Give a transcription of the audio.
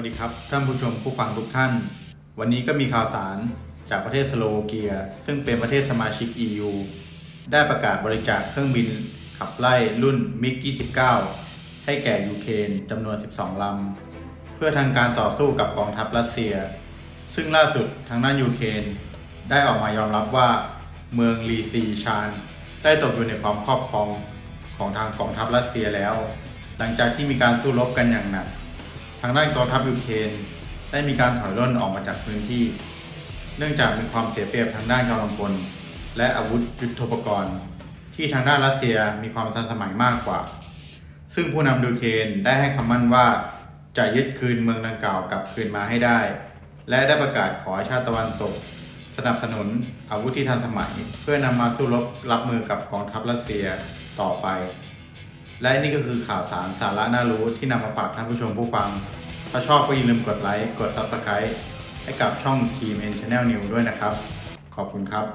วัสดีครับ ท่านผู้ชมผู้ฟังทุกท่าน วันนี้ก็มีข่าวสารจากประเทศสโลวเกีย ซึ่งเป็นประเทศสมาชิก EU ได้ประกาศบริจาคเครื่องบินขับไล่รุ่นมิก 29 ให้แก่ยูเครนจำนวน 12 ลำ เพื่อทางการต่อสู้กับกองทัพรัสเซีย ซึ่งล่าสุดทางด้านยูเครนได้ออกมายอมรับว่า เมืองลีซีชานได้ตกอยู่ในความครอบครองของทางกองทัพรัสเซียแล้ว หลังจากที่มีการสู้รบกันอย่างหนัก ทางด้านกองทัพยูเครนได้มีการถอยร่นออกมาจากพื้นที่ เนื่องจากมีความเสียเปรียบทางด้านกำลังพลและอาวุธยุทโธปกรณ์ ที่ทางด้านรัสเซียมีความทันสมัยมากกว่า ซึ่งผู้นำยูเครนได้ให้คำมั่นว่าจะยึดคืนเมืองดังกล่าวกลับคืนมาให้ได้ และได้ประกาศขอชาติตะวันตก สนับสนุนอาวุธที่ทันสมัย เพื่อนำมาสู้รบรับมือกับกองทัพรัสเซียต่อไป และนี่ก็คือข่าวสารสาระน่ารู้ที่นำมาฝากท่านผู้ชมผู้ฟัง ถ้าชอบก็อย่าลืมกดไลค์ กด Subscribe ให้กับช่อง Team N Channel New ด้วยนะครับ ขอบคุณครับ